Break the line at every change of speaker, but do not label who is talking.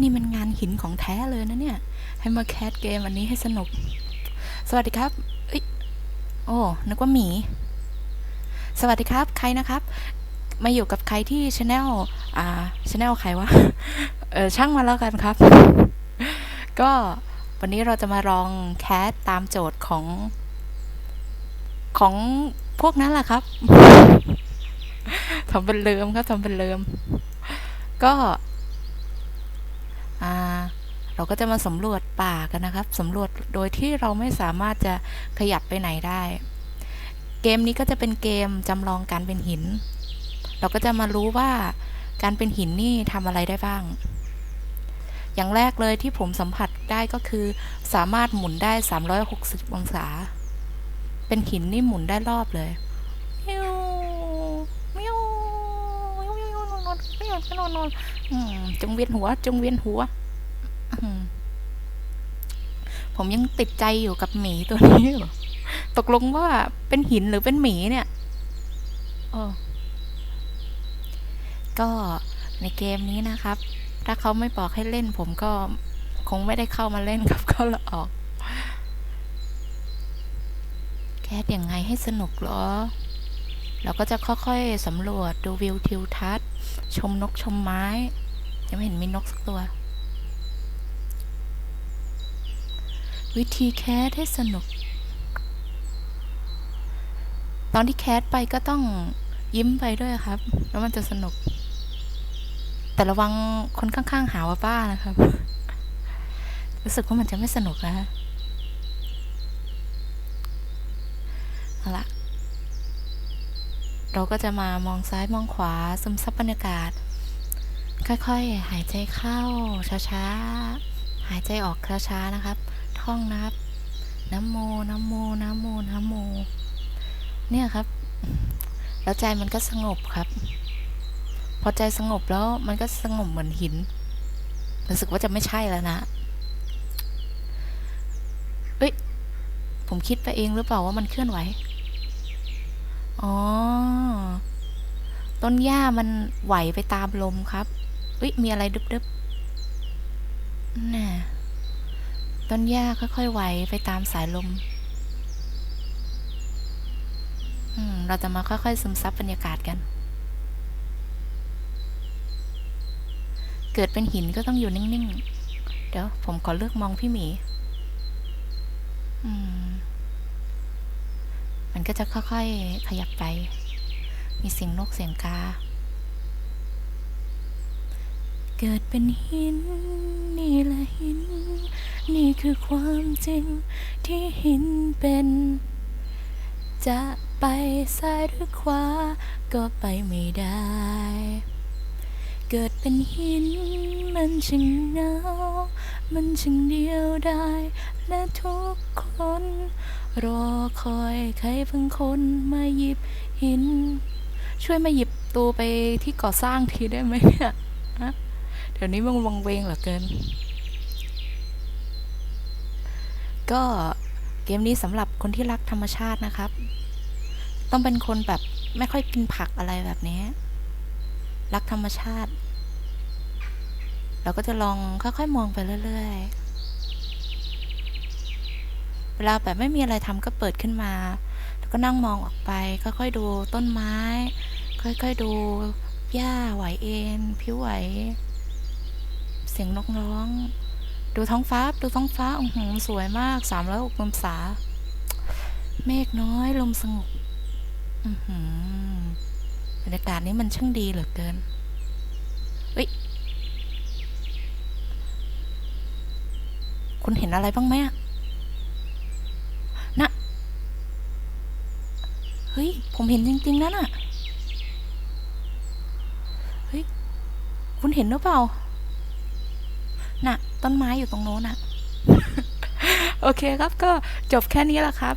นี่มันงานหินของแท้เลยนะเนี่ย ให้มาแคสเกมวันนี้ให้สนุก สวัสดีครับเอ้ยโอ้นึกว่าหมี สวัสดีครับ ใครนะครับ มาอยู่กับใครที่ช anel อ่าช anel ใครวะ เออช่างมาแล้วกันครับ ก็วันนี้เราจะมาลองแคสตามโจทย์ของ ของพวกนั้นแหละครับทำเป็นเลิมครับทำเป็นเลิม ก็ เราก็จะมาสำรวจป่ากันนะครับสำรวจโดยที่เราไม่สามารถจะขยับไปไหนได้ เกมนี้ก็จะเป็นเกมจำลองการเป็นหิน เราก็จะมารู้ว่าการเป็นหินนี่ทำอะไรได้บ้าง อย่างแรกเลยที่ผมสัมผัสได้ก็คือ สามารถหมุนได้ 360 องศา เป็นหินนี่หมุนได้รอบเลยนอนนอนจงเวียนหัว จงเวียนหัว ผมยังติดใจอยู่กับหมีตัวนี้อยู่ตกลงว่าเป็นหินหรือเป็นหมีเนี่ยเออก็ในเกมนี้นะครับ ถ้าเขาไม่บอกให้เล่น ผมก็คงไม่ได้เข้ามาเล่นกับเขาละออก แค่ยังไงให้สนุกเหรอ เราก็จะค่อยๆสำรวจดูวิวทิวทัศน์ ชมนกชมไม้ ยังไม่เห็นมีนกสักตัว วิธีแคสให้สนุก ตอนที่แคสไปก็ต้องยิ้มไปด้วยครับ แล้วมันจะสนุก แต่ระวังคนข้างๆหาว่าบ้านะครับ รู้สึกว่ามันจะไม่สนุกนะฮะเอาละเราก็จะมามองซ้ายมองขวาซึมซับบรรยากาศ ค่อยๆ หายใจเข้าช้าๆ หายใจออกช้าๆ นะครับ ท่องนะครับน้ำโมน้ำโมน้ำโมน้ำโม เนี่ยครับ แล้วใจมันก็สงบครับ พอใจสงบแล้วมันก็สงบเหมือนหิน รู้สึกว่าจะไม่ใช่แล้วนะ เอ้ย ผมคิดไปเองหรือเปล่าว่ามันเคลื่อนไหว อ๋อ ต้นหญ้ามันไหวไปตามลมครับเอ้ย มีอะไรดึบๆน่ะ ต้นหญ้าค่อยๆไหวไปตามสายลมอืมเราจะมาค่อยๆซึมซับบรรยากาศกัน เกิดเป็นหินก็ต้องอยู่นิ่งๆ เดี๋ยวผมขอเลือกมองพี่หมีอืมมันก็จะค่อยๆขยับไป มีเสียงนกเสียงกา เกิดเป็นหิน นี่แหละหิน นี่คือความจริงที่หินเป็น จะไปซ้ายหรือขวาก็ไปไม่ได้ เกิดเป็นหิน มันช่างเหงามันช่างเดียวดายและทุกคน รอคอยใครบางคนมาหยิบหิน ช่วยมาหยิบตัวไปที่ก่อสร้างทีได้ไหมเนี่ยฮะ เดี๋ยวนี้มันวังเวงเหลือเกิน ก็เกมนี้สำหรับคนที่รักธรรมชาตินะครับ ต้องเป็นคนแบบไม่ค่อยกินผักอะไรแบบนี้ รักธรรมชาติ เราก็จะลองค่อยๆมองไปเรื่อย ๆ เวลาแบบไม่มีอะไรทำก็เปิดขึ้นมา แล้วก็นั่งมองออกไป ค่อยๆดูต้นไม้ ค่อยๆดูหญ้าไหวเอ็นผิวไหว สียงนกร้อง ดูท้องฟ้า ดูท้องฟ้าอือหือสวยมากสามร้อยหกองศา เมฆน้อยลมสงบอือหือบรรยากาศนี้มันช่างดีเหลือเกินเฮ้ยคุณเห็นอะไรบ้างไหมอะน่ะเฮ้ย ผมเห็นจริง ๆนะน่ะเฮ้ย คุณเห็นหรือเปล่า น่ะ ต้นไม้อยู่ตรงโน้นน่ะโอเคครับก็จบแค่นี้แหละครับ